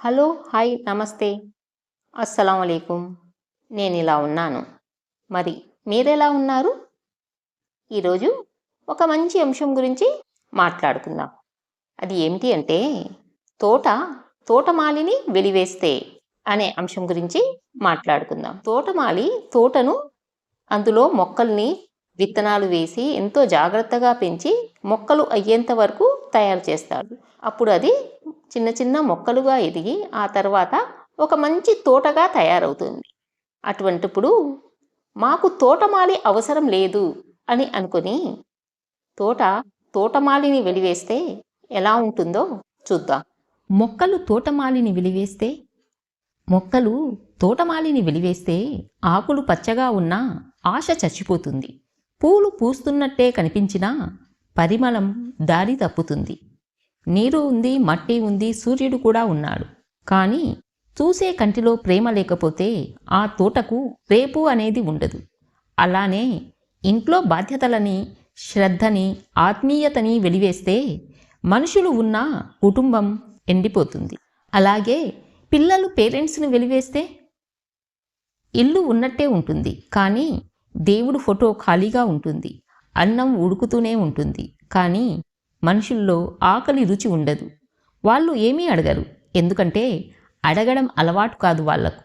Hello hi నమస్తే. అస్సలం అయికం నేను ఇలా ఉన్నాను. మరి మీరెలా ఉన్నారు? ఈరోజు ఒక మంచి అంశం గురించి మాట్లాడుకుందాం. అది ఏమిటి అంటే తోట తోటమాలిని వెలివేస్తే అనే అంశం గురించి మాట్లాడుకుందాం. తోటమాలి తోటను అందులో మొక్కల్ని విత్తనాలు వేసి ఎంతో జాగ్రత్తగా పెంచి మొక్కలు అయ్యేంత వరకు తయారు చేస్తాడు అప్పుడు అది చిన్న చిన్న మొక్కలుగా ఎదిగి ఆ తర్వాత ఒక మంచి తోటగా తయారవుతుంది. అటువంటిప్పుడు మాకు తోటమాలి అవసరం లేదు అని అనుకుని తోట తోటమాలిని వెలివేస్తే ఎలా ఉంటుందో చూద్దాం. మొక్కలు తోటమాలిని వెలివేస్తే మొక్కలు తోటమాలిని వెలివేస్తే ఆకులు పచ్చగా ఉన్నా ఆశ చచ్చిపోతుంది. పూలు పూస్తున్నట్టే కనిపించినా పరిమళం దారి తప్పుతుంది. నీరు ఉంది మట్టి ఉంది సూర్యుడు కూడా ఉన్నాడు. కానీ చూసే కంటిలో ప్రేమ లేకపోతే ఆ తోటకు రేపు అనేది ఉండదు. అలానే ఇంట్లో బాధ్యతలని శ్రద్ధని ఆత్మీయతని వెలివేస్తే మనుషులు ఉన్న కుటుంబం ఎండిపోతుంది. అలాగే పిల్లలు పేరెంట్స్ని వెలివేస్తే ఇల్లు ఉన్నట్టే ఉంటుంది. కానీ దేవుడు ఫోటో ఖాళీగా ఉంటుంది. అన్నం ఉడుకుతూనే ఉంటుంది. కానీ మనుషుల్లో ఆకలి రుచి ఉండదు. వాళ్ళు ఏమీ అడగరు. ఎందుకంటే అడగడం అలవాటు కాదు వాళ్ళకు.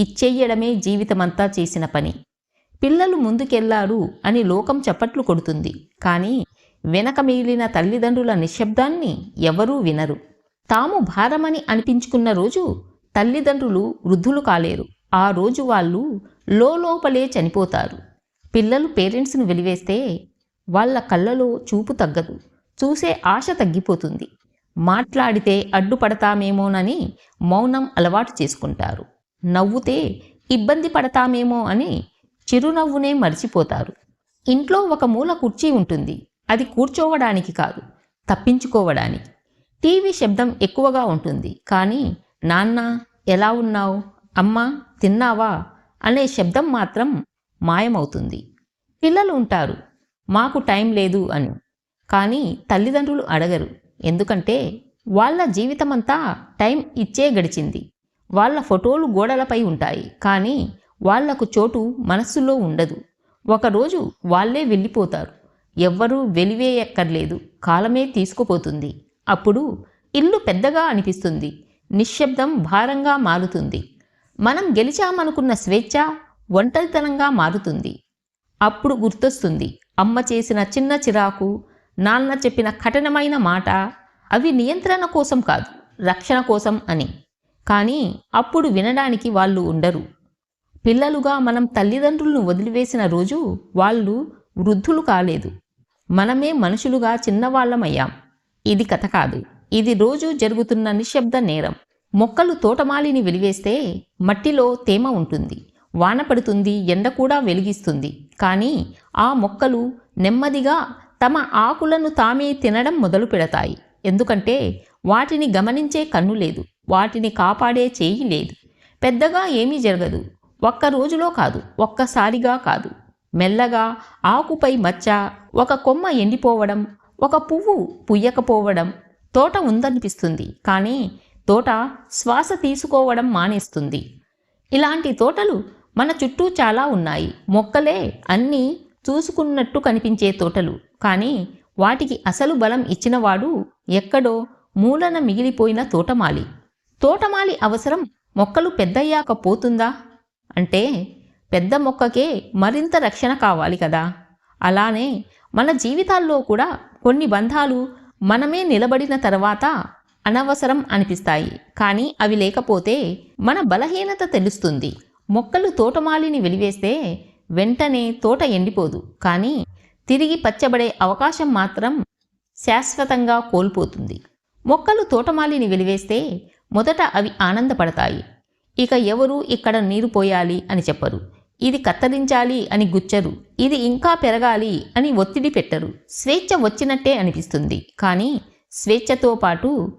ఇచ్చేయడమే జీవితమంతా చేసిన పని. పిల్లలు ముందుకెళ్ళారు అని లోకం చప్పట్లు కొడుతుంది. కానీ వెనక మిగిలిన తల్లిదండ్రుల నిశ్శబ్దాన్ని ఎవరూ వినరు. తాము భారమని అనిపించుకున్న రోజు తల్లిదండ్రులు వృద్ధులు కాలేరు. ఆ రోజు వాళ్ళు లోపలే చనిపోతారు. పిల్లలు పేరెంట్స్ను వెలివేస్తే వాళ్ళ కళ్ళలో చూపు తగ్గదు. చూసే ఆశ తగ్గిపోతుంది. మాట్లాడితే అడ్డుపడతామేమోనని మౌనం అలవాటు చేసుకుంటారు. నవ్వుతే ఇబ్బంది పడతామేమో అని చిరునవ్వునే మర్చిపోతారు. ఇంట్లో ఒక మూల కుర్చీ ఉంటుంది. అది కూర్చోవడానికి కాదు తప్పించుకోవడానికి. టీవీ శబ్దం ఎక్కువగా ఉంటుంది. కానీ నాన్న ఎలా ఉన్నావు? అమ్మ తిన్నావా? అనే శబ్దం మాత్రం మాయమవుతుంది. పిల్లలు ఉంటారు. మాకు టైం లేదు అని. కానీ తల్లిదండ్రులు అడగరు. ఎందుకంటే వాళ్ళ జీవితమంతా టైం ఇచ్చే గడిచింది. వాళ్ళ ఫోటోలు గోడలపై ఉంటాయి. కానీ వాళ్ళకు చోటు మనస్సులో ఉండదు. ఒకరోజు వాళ్ళే వెళ్ళిపోతారు. ఎవ్వరూ వెలివేయక్కర్లేదు. కాలమే తీసుకుపోతుంది. అప్పుడు ఇల్లు పెద్దగా అనిపిస్తుంది. నిశ్శబ్దం భారంగా మారుతుంది. మనం గెలిచామనుకున్న స్వేచ్ఛ ఒంటరితనంగా మారుతుంది. అప్పుడు గుర్తొస్తుంది. అమ్మ చేసిన చిన్న చిరాకు నాన్న చెప్పిన కఠినమైన మాట అవి నియంత్రణ కోసం కాదు రక్షణ కోసం అని. కానీ అప్పుడు వినడానికి వాళ్ళు ఉండరు. పిల్లలుగా మనం తల్లిదండ్రులను వదిలివేసిన రోజు వాళ్ళు వృద్ధులు కాలేదు. మనమే మనుషులుగా చిన్నవాళ్ళమయ్యాం. ఇది కథ కాదు. ఇది రోజు జరుగుతున్న నిశ్శబ్ద నేరం. మొక్కలు తోటమాలిని వెలివేస్తే మట్టిలో తేమ ఉంటుంది. వాన పడుతుంది ఎండ కూడా వెలిగిస్తుంది. కానీ ఆ మొక్కలు నెమ్మదిగా తమ ఆకులను తామే తినడం మొదలు పెడతాయి. ఎందుకంటే వాటిని గమనించే కన్ను లేదు వాటిని కాపాడే చేయి లేదు. పెద్దగా ఏమీ జరగదు ఒక్క రోజులో కాదు ఒక్కసారిగా కాదు. మెల్లగా ఆకుపై మచ్చ ఒక కొమ్మ ఎండిపోవడం ఒక పువ్వు పుయ్యకపోవడం తోట ఉందనిపిస్తుంది. కానీ తోట శ్వాస తీసుకోవడం మానేస్తుంది. ఇలాంటి తోటలు మన చుట్టూ చాలా ఉన్నాయి. మొక్కలే అన్నీ చూసుకున్నట్టు కనిపించే తోటలు. కానీ వాటికి అసలు బలం ఇచ్చినవాడు ఎక్కడో మూలన మిగిలిపోయిన తోటమాలి. తోటమాలి అవసరం మొక్కలు పెద్దయ్యాక పోతుందా? అంటే పెద్ద మొక్కకే మరింత రక్షణ కావాలి కదా. అలానే మన జీవితాల్లో కూడా కొన్ని బంధాలు మనమే నిలబడిన తర్వాత అనవసరం అనిపిస్తాయి. కానీ అవి లేకపోతే మన బలహీనత తెలుస్తుంది. మొక్కలు తోటమాలిని వెలివేస్తే వెంటనే తోట ఎండిపోదు. కానీ తిరిగి పచ్చబడే అవకాశం మాత్రం శాశ్వతంగా కోల్పోతుంది. మొక్కలు తోటమాలిని వెలివేస్తే మొదట అవి ఆనందపడతాయి. ఇక ఎవరు ఇక్కడ నీరు పోయాలి అని చెప్పరు. ఇది కత్తరించాలి అని గుచ్చరు. ఇది ఇంకా పెరగాలి అని ఒత్తిడి పెట్టరు. స్వేచ్ఛ వచ్చినట్టే అనిపిస్తుంది. కానీ స్వేచ్ఛతో పాటు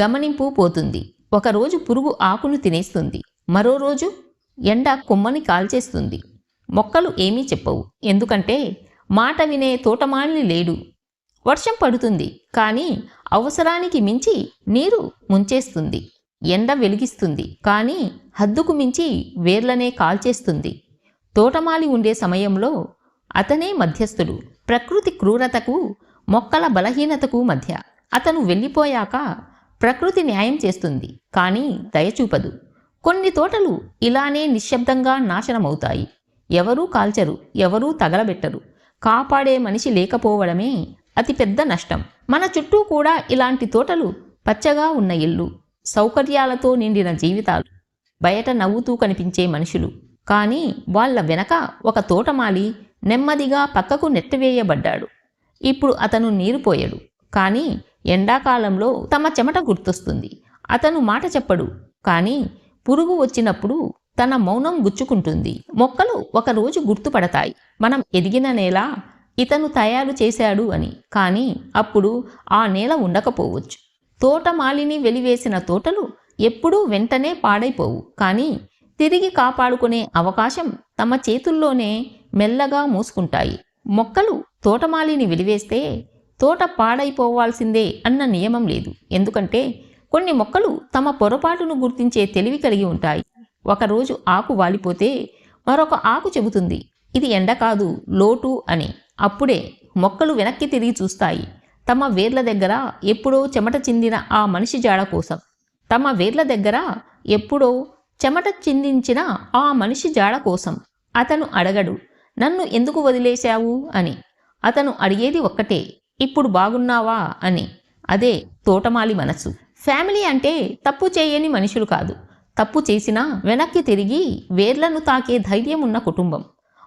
గమనింపు పోతుంది. ఒకరోజు పురుగు ఆకును తినేస్తుంది. మరో రోజు ఎండ కొమ్మని కాల్చేస్తుంది. మొక్కలు ఏమీ చెప్పవు. ఎందుకంటే మాట వినే తోటమాలిని లేడు. వర్షం పడుతుంది కానీ అవసరానికి మించి నీరు ముంచేస్తుంది ఎండ వెలిగిస్తుంది కానీ హద్దుకు మించి వేర్లనే కాల్చేస్తుంది. తోటమాలి ఉండే సమయంలో అతనే మధ్యస్థుడు. ప్రకృతి క్రూరతకు మొక్కల బలహీనతకు మధ్య అతను వెళ్ళిపోయాక ప్రకృతి న్యాయం చేస్తుంది కానీ దయచూపదు కొన్ని తోటలు ఇలానే నిశ్శబ్దంగా నాశనమవుతాయి. ఎవరూ కాల్చరు ఎవరూ తగలబెట్టరు. కాపాడే మనిషి లేకపోవడమే అతిపెద్ద నష్టం. మన చుట్టూ కూడా ఇలాంటి తోటలు పచ్చగా ఉన్న ఇల్లు సౌకర్యాలతో నిండిన జీవితాలు బయట నవ్వుతూ కనిపించే మనుషులు. కానీ వాళ్ళ వెనక ఒక తోటమాలి నెమ్మదిగా పక్కకు నెట్టివేయబడ్డాడు. ఇప్పుడు అతను నీరుపోయాడు కానీ ఎండాకాలంలో తమ చెమట గుర్తొస్తుంది. అతను మాట చెప్పడు. కానీ పురుగు వచ్చినప్పుడు తన మౌనం గుచ్చుకుంటుంది. మొక్కలు ఒకరోజు గుర్తుపడతాయి. మనం ఎదిగిన నేల ఇతను తయారు చేశాడు అని. కానీ అప్పుడు ఆ నేల ఉండకపోవచ్చు. తోటమాలిని వెలివేసిన తోటలు ఎప్పుడూ వెంటనే పాడైపోవు. కానీ తిరిగి కాపాడుకునే అవకాశం తమ చేతుల్లోనే మెల్లగా మూసుకుంటాయి. మొక్కలు తోటమాలిని వెలివేస్తే తోట పాడైపోవాల్సిందే అన్న నియమం లేదు. ఎందుకంటే కొన్ని మొక్కలు తమ పొరపాటును గుర్తించే తెలివి కలిగి ఉంటాయి. ఒకరోజు ఆకు వాలిపోతే మరొక ఆకు చెబుతుంది ఇది ఎండ కాదు లోటు అని. అప్పుడే మొక్కలు వెనక్కి తిరిగి చూస్తాయి. తమ వేర్ల దగ్గర ఎప్పుడో చెమట చిందిన ఆ మనిషి జాడ కోసం. తమ వేర్ల దగ్గర ఎప్పుడో చెమట చిందించిన ఆ మనిషి జాడ కోసం. అతను అడగడు నన్ను ఎందుకు వదిలేశావు? అని. అతను అడిగేది ఒక్కటే ఇప్పుడు బాగున్నావా? అని. అదే తోటమాలి మనసు. ఫ్యామిలీ అంటే తప్పు చేయని మనుషులు కాదు. తప్పు చేసినా వెనక్కి తిరిగి వేర్లను తాకే ధైర్యం ఉన్న కుటుంబం.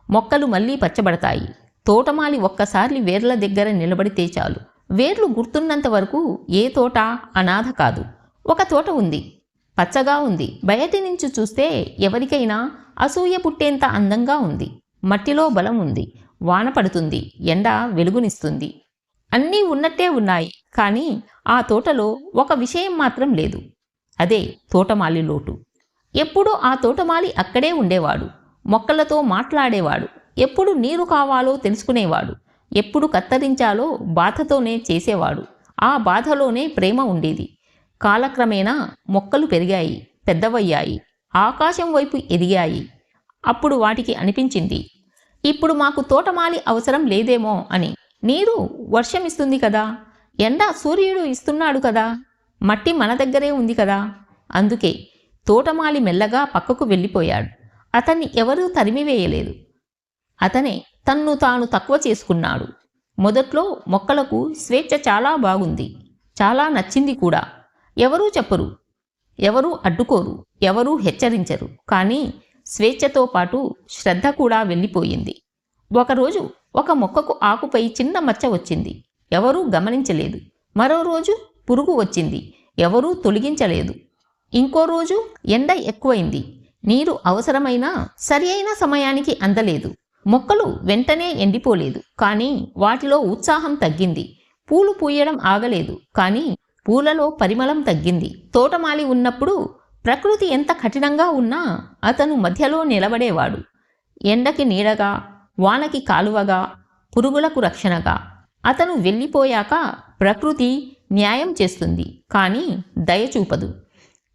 మొక్కలు మళ్ళీ పచ్చబడతాయి. తోటమాలి ఒక్కసారి వేర్ల దగ్గర నిలబడితే చాలు. వేర్లు గుర్తున్నంత వరకు ఏ తోట అనాథ కాదు. ఒక తోట ఉంది. పచ్చగా ఉంది. బయటి నుంచి చూస్తే ఎవరికైనా అసూయ పుట్టేంత అందంగా ఉంది. మట్టిలో బలం ఉంది. వాన పడుతుంది. ఎండ వెలుగునిస్తుంది. అన్నీ ఉన్నట్టే ఉన్నాయి. కానీ ఆ తోటలో ఒక విషయం మాత్రం లేదు. అదే తోటమాలి లోటు. ఎప్పుడూ ఆ తోటమాలి అక్కడే ఉండేవాడు. మొక్కలతో మాట్లాడేవాడు. ఎప్పుడు నీరు కావాలో తెలుసుకునేవాడు. ఎప్పుడు కత్తరించాలో బాధతోనే చేసేవాడు. ఆ బాధలోనే ప్రేమ ఉండేది. కాలక్రమేణా మొక్కలు పెరిగాయి పెద్దవయ్యాయి. ఆకాశం వైపు ఎదిగాయి. అప్పుడు వాటికి అనిపించింది ఇప్పుడు మాకు తోటమాలి అవసరం లేదేమో అని. నీరు వర్షం ఇస్తుంది కదా? ఎండ సూర్యుడు ఇస్తున్నాడు కదా? మట్టి మన దగ్గరే ఉంది కదా? అందుకే తోటమాలి మెల్లగా పక్కకు వెళ్ళిపోయాడు. అతన్ని ఎవరూ తరిమివేయలేదు అతనే తన్ను తాను తక్కువ చేసుకున్నాడు. మొదట్లో మొక్కలకు స్వేచ్ఛ చాలా బాగుంది. చాలా నచ్చింది కూడా. ఎవరూ చెప్పరు. ఎవరూ అడ్డుకోరు. ఎవరూ హెచ్చరించరు. కానీ స్వేచ్ఛతో పాటు శ్రద్ధ కూడా వెళ్ళిపోయింది. ఒకరోజు ఒక మొక్కకు ఆకుపై చిన్న మచ్చ వచ్చింది. ఎవరూ గమనించలేదు. మరో రోజు పురుగు వచ్చింది. ఎవరూ తొలగించలేదు. ఇంకో రోజు ఎండ ఎక్కువైంది. నీరు అవసరమైనా సరి అయిన సమయానికి అందలేదు. మొక్కలు వెంటనే ఎండిపోలేదు. కానీ వాటిలో ఉత్సాహం తగ్గింది. పూలు పూయడం ఆగలేదు. కానీ పూలలో పరిమళం తగ్గింది. తోటమాలి ఉన్నప్పుడు ప్రకృతి ఎంత కఠినంగా ఉన్నా అతను మధ్యలో నిలబడేవాడు. ఎండకి నీడగా వానకి కాలువగా పురుగులకు రక్షణగా. అతను వెళ్ళిపోయాక ప్రకృతి న్యాయం చేస్తుంది కానీ దయ చూపదు.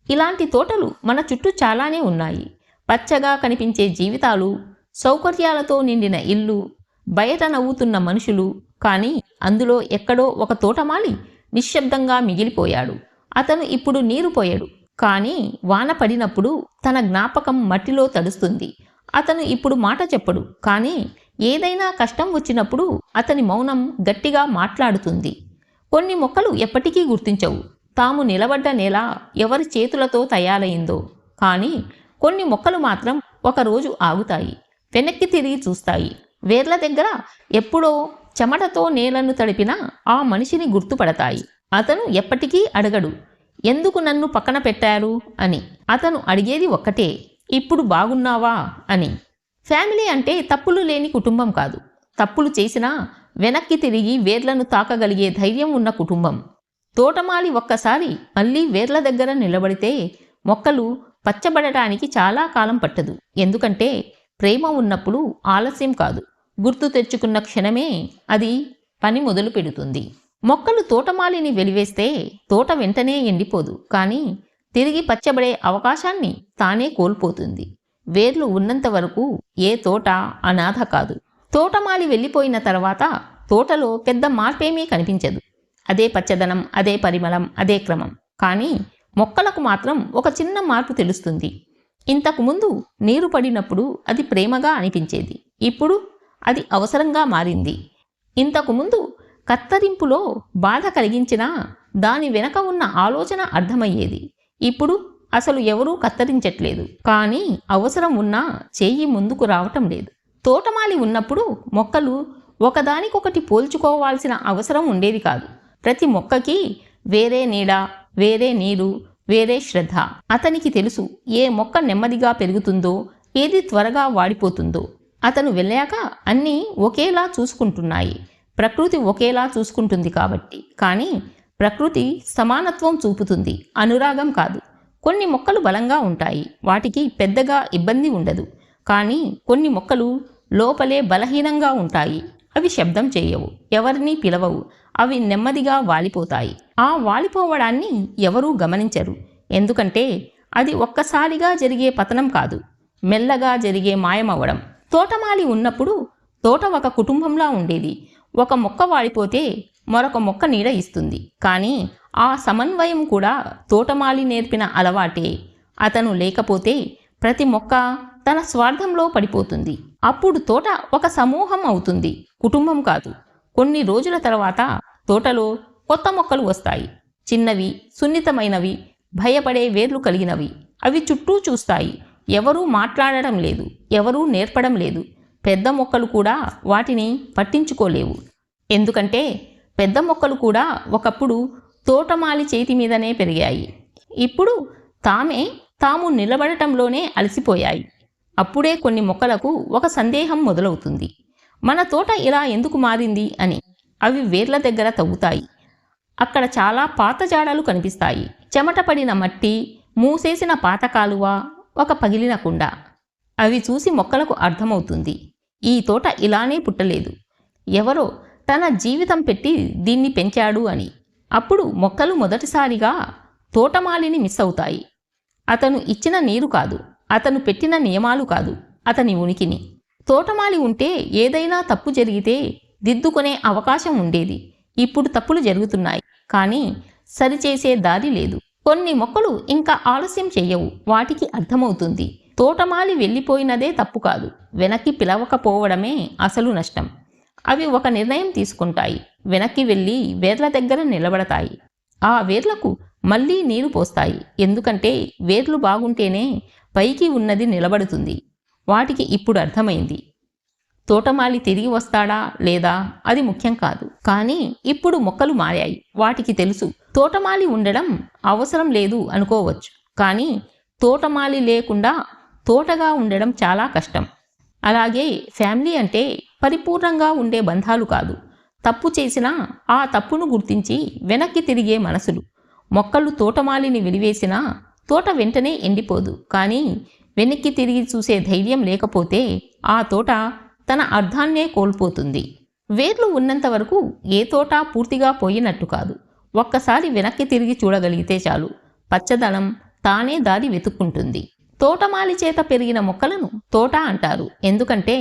ఇలాంటి తోటలు మన చుట్టూ చాలానే ఉన్నాయి. పచ్చగా కనిపించే జీవితాలు సౌకర్యాలతో నిండిన ఇల్లు బయట నవ్వుతున్న మనుషులు కానీ అందులో ఎక్కడో ఒక తోటమాలి నిశ్శబ్దంగా మిగిలిపోయాడు. అతను ఇప్పుడు నీరు పోయాడు. కానీ వాన పడినప్పుడు తన జ్ఞాపకం మట్టిలో తడుస్తుంది. అతను ఇప్పుడు మాట చెప్పడు. కానీ ఏదైనా కష్టం వచ్చినప్పుడు అతని మౌనం గట్టిగా మాట్లాడుతుంది. కొన్ని మొక్కలు ఎప్పటికీ గుర్తించవు. తాము నిలబడ్డ నేల ఎవరి చేతులతో తయారైందో. కానీ కొన్ని మొక్కలు మాత్రం ఒకరోజు ఆగుతాయి వెనక్కి తిరిగి చూస్తాయి. వేర్ల దగ్గర ఎప్పుడో చెమటతో నేలను తడిపిన ఆ మనిషిని గుర్తుపడతాయి. అతను ఎప్పటికీ అడగడు ఎందుకు నన్ను పక్కన పెట్టారు? అని. అతను అడిగేది ఒక్కటే ఇప్పుడు బాగున్నావా? అని. ఫ్యామిలీ అంటే తప్పులు లేని కుటుంబం కాదు. తప్పులు చేసినా వెనక్కి తిరిగి వేర్లను తాకగలిగే ధైర్యం ఉన్న కుటుంబం. తోటమాలి ఒక్కసారి మళ్ళీ వేర్ల దగ్గర నిలబడితే మొక్కలు పచ్చబడటానికి చాలా కాలం పట్టదు. ఎందుకంటే ప్రేమ ఉన్నప్పుడు ఆలస్యం కాదు. గుర్తు తెచ్చుకున్న క్షణమే అది పని మొదలు పెడుతుంది. మొక్కలు తోటమాలిని వెలివేస్తే తోట వెంటనే ఎండిపోదు. కానీ తిరిగి పచ్చబడే అవకాశాన్ని తానే కోల్పోతుంది. వేర్లు ఉన్నంత వరకు ఏ తోట అనాథ కాదు. తోటమాలి వెళ్ళిపోయిన తర్వాత తోటలో పెద్ద మార్పేమీ కనిపించదు. అదే పచ్చదనం అదే పరిమళం అదే క్రమం. కానీ మొక్కలకు మాత్రం ఒక చిన్న మార్పు తెలుస్తుంది. ఇంతకు ముందు నీరు పడినప్పుడు అది ప్రేమగా అనిపించేది. ఇప్పుడు అది అవసరంగా మారింది. ఇంతకుముందు కత్తరింపులో బాధ కలిగించినా దాని వెనక ఉన్న ఆలోచన అర్థమయ్యేది. ఇప్పుడు అసలు ఎవరూ కత్తరించట్లేదు. కానీ అవసరం ఉన్నా చేయి ముందుకు రావటం లేదు. తోటమాలి ఉన్నప్పుడు మొక్కలు ఒకదానికొకటి పోల్చుకోవాల్సిన అవసరం ఉండేది కాదు. ప్రతి మొక్కకి వేరే నీడ వేరే నీరు వేరే శ్రద్ధ. అతనికి తెలుసు ఏ మొక్క నెమ్మదిగా పెరుగుతుందో ఏది త్వరగా వాడిపోతుందో. అతను వెళ్ళాక అన్నీ ఒకేలా చూసుకుంటున్నాయి. ప్రకృతి ఒకేలా చూసుకుంటుంది కాబట్టి. కానీ ప్రకృతి సమానత్వం చూపుతుంది. అనురాగం కాదు. కొన్ని మొక్కలు బలంగా ఉంటాయి. వాటికి పెద్దగా ఇబ్బంది ఉండదు. కానీ కొన్ని మొక్కలు లోపలే బలహీనంగా ఉంటాయి. అవి శబ్దం చేయవు. ఎవరినీ పిలవవు. అవి నెమ్మదిగా వాలిపోతాయి. ఆ వాలిపోవడాన్ని ఎవరూ గమనించరు. ఎందుకంటే అది ఒక్కసారిగా జరిగే పతనం కాదు. మెల్లగా జరిగే మాయమవ్వడం. తోటమాలి ఉన్నప్పుడు తోట ఒక కుటుంబంలా ఉండేది. ఒక మొక్క వాడిపోతే మరొక మొక్క నీడ ఇస్తుంది. కానీ ఆ సమన్వయం కూడా తోటమాలి నేర్పిన అలవాటే. అతను లేకపోతే ప్రతి మొక్క తన స్వార్థంలో పడిపోతుంది. అప్పుడు తోట ఒక సమూహం అవుతుంది. కుటుంబం కాదు. కొన్ని రోజుల తర్వాత తోటలో కొత్త మొక్కలు వస్తాయి. చిన్నవి సున్నితమైనవి భయపడే వేర్లు కలిగినవి. అవి చుట్టూ చూస్తాయి. ఎవరూ మాట్లాడడం లేదు. ఎవరూ నేర్పడం లేదు. పెద్ద మొక్కలు కూడా వాటిని పట్టించుకోలేవు. ఎందుకంటే పెద్ద మొక్కలు కూడా ఒకప్పుడు తోటమాలి చేతి మీదనే పెరిగాయి. ఇప్పుడు తామే తాము నిలబడటంలోనే అలసిపోయాయి. అప్పుడే కొన్ని మొక్కలకు ఒక సందేహం మొదలవుతుంది. మన తోట ఇలా ఎందుకు మారింది అని అవి వేర్ల దగ్గర తవ్వుతాయి. అక్కడ చాలా పాత జాడలు కనిపిస్తాయి. చెమట పడిన మట్టి మూసేసిన పాత కాలువ ఒక పగిలిన కుండ. అవి చూసి మొక్కలకు అర్థమవుతుంది. ఈ తోట ఇలానే పుట్టలేదు. ఎవరో తన జీవితం పెట్టి దీన్ని పెంచాడు అని. అప్పుడు మొక్కలు మొదటిసారిగా తోటమాలిని మిస్ అవుతాయి. అతను ఇచ్చిన నీరు కాదు. అతను పెట్టిన నియమాలు కాదు అతని ఉనికిని. తోటమాలి ఉంటే ఏదైనా తప్పు జరిగితే దిద్దుకునే అవకాశం ఉండేది. ఇప్పుడు తప్పులు జరుగుతున్నాయి కానీ సరిచేసే దారి లేదు. కొన్ని మొక్కలు ఇంకా ఆలస్యం చెయ్యవు వాటికి అర్థమవుతుంది. తోటమాలి వెళ్ళిపోయినదే తప్పు కాదు వెనక్కి పిలవకపోవడమే అసలు నష్టం. అవి ఒక నిర్ణయం తీసుకుంటాయి వెనక్కి వెళ్ళి వేర్ల దగ్గర నిలబడతాయి. ఆ వేర్లకు మళ్ళీ నీరు పోస్తాయి ఎందుకంటే వేర్లు బాగుంటేనే పైకి ఉన్నది నిలబడుతుంది. వాటికి ఇప్పుడు అర్థమైంది. తోటమాలి తిరిగి వస్తాడా లేదా? అది ముఖ్యం కాదు. కానీ ఇప్పుడు మొక్కలు మారాయి. వాటికి తెలుసు. తోటమాలి ఉండడం అవసరం లేదు అనుకోవచ్చు. కానీ తోటమాలి లేకుండా తోటగా ఉండడం చాలా కష్టం. అలాగే ఫ్యామిలీ అంటే పరిపూర్ణంగా ఉండే బంధాలు కాదు. తప్పు చేసినా ఆ తప్పును గుర్తించి వెనక్కి తిరిగే మనసులు. మొక్కలు తోటమాలిని విడివేసినా తోట వెంటనే ఎండిపోదు. కానీ వెనక్కి తిరిగి చూసే ధైర్యం లేకపోతే ఆ తోట తన అర్థాన్నే కోల్పోతుంది. వేర్లు ఉన్నంత వరకు ఏ తోట పూర్తిగా పోయినట్టు కాదు. ఒక్కసారి వెనక్కి తిరిగి చూడగలిగితే చాలు. పచ్చదనం తానే దారి వెతుక్కుంటుంది. తోటమాలి చేత పెరిగిన మొక్కలను తోట అంటారు. ఎందుకంటే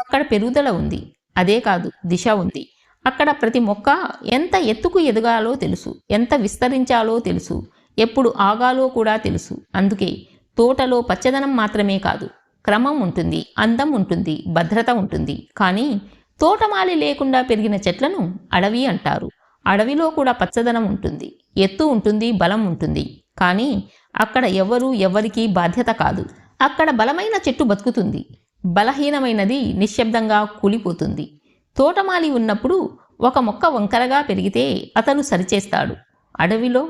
అక్కడ పెరుగుదల ఉంది. అదే కాదు దిశ ఉంది. అక్కడ ప్రతి మొక్క ఎంత ఎత్తుకు ఎదగాలో తెలుసు. ఎంత విస్తరించాలో తెలుసు. ఎప్పుడు ఆగాలో కూడా తెలుసు. అందుకే తోటలో పచ్చదనం మాత్రమే కాదు క్రమం ఉంటుంది అందం ఉంటుంది భద్రత ఉంటుంది. కానీ తోటమాలి లేకుండా పెరిగిన చెట్లను అడవి అంటారు. అడవిలో కూడా పచ్చదనం ఉంటుంది ఎత్తు ఉంటుంది బలం ఉంటుంది. కానీ అక్కడ ఎవరు ఎవరికీ బాధ్యత కాదు. అక్కడ బలమైన చెట్టు బతుకుతుంది బలహీనమైనది నిశ్శబ్దంగా కూలిపోతుంది. తోటమాలి ఉన్నప్పుడు ఒక మొక్క వంకరగా పెరిగితే అతను సరిచేస్తాడు. అడవిలో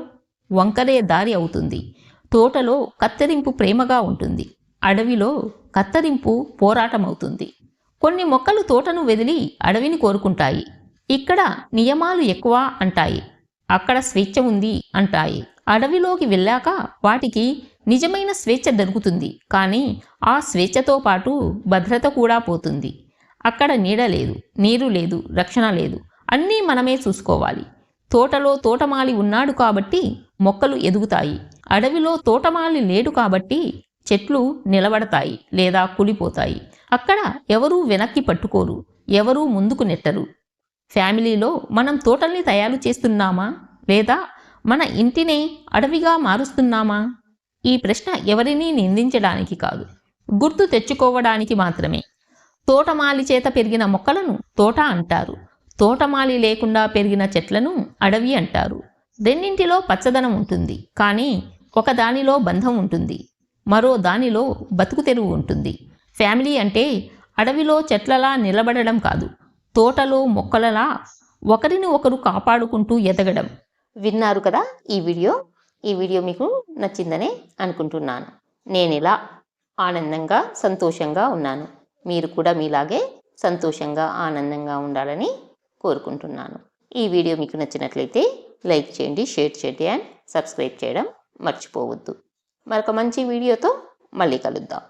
వంకరే దారి అవుతుంది. తోటలో కత్తిరింపు ప్రేమగా ఉంటుంది. అడవిలో కత్తిరింపు పోరాటమవుతుంది. కొన్ని మొక్కలు తోటను వెదిలి అడవిని కోరుకుంటాయి. ఇక్కడ నియమాలు ఎక్కువ అంటాయి. అక్కడ స్వేచ్ఛ ఉంది అంటాయి. అడవిలోకి వెళ్ళాక వాటికి నిజమైన స్వేచ్ఛ దొరుకుతుంది. కానీ ఆ స్వేచ్ఛతో పాటు భద్రత కూడా పోతుంది. అక్కడ నీడ లేదు నీరు లేదు రక్షణ లేదు. అన్నీ మనమే చూసుకోవాలి. తోటలో తోటమాలి ఉన్నాడు కాబట్టి మొక్కలు ఎదుగుతాయి. అడవిలో తోటమాలి లేడు కాబట్టి చెట్లు నిలబడతాయి లేదా కూలిపోతాయి. అక్కడ ఎవరూ వెనక్కి పట్టుకోరు ఎవరూ ముందుకు నెట్టరు. ఫ్యామిలీలో మనం తోటల్ని తయారు చేస్తున్నామా లేదా మన ఇంటినే అడవిగా మారుస్తున్నామా? ఈ ప్రశ్న ఎవరినీ నిందించడానికి కాదు గుర్తు తెచ్చుకోవడానికి మాత్రమే. తోటమాలి చేత పెరిగిన మొక్కలను తోట అంటారు. తోటమాలి లేకుండా పెరిగిన చెట్లను అడవి అంటారు. రెండింటిలో పచ్చదనం ఉంటుంది. కానీ ఒక దానిలో బంధం ఉంటుంది. మరో దానిలో బతుకు తెరువు ఉంటుంది. ఫ్యామిలీ అంటే అడవిలో చెట్లలా నిలబడడం కాదు. తోటలో మొక్కలలా ఒకరిని ఒకరు కాపాడుకుంటూ ఎదగడం. విన్నారు కదా ఈ వీడియో? ఈ వీడియో మీకు నచ్చిందనే అనుకుంటున్నాను. నేను ఇలా ఆనందంగా సంతోషంగా ఉన్నాను. మీరు కూడా మీలాగే సంతోషంగా ఆనందంగా ఉండాలని కోరుకుంటున్నాను. ఈ వీడియో మీకు నచ్చినట్లయితే లైక్ చేయండి షేర్ చేయండి అండ్ సబ్స్క్రైబ్ చేయడం మర్చిపోవద్దు. మరొక మంచి వీడియోతో మళ్ళీ కలుద్దాం.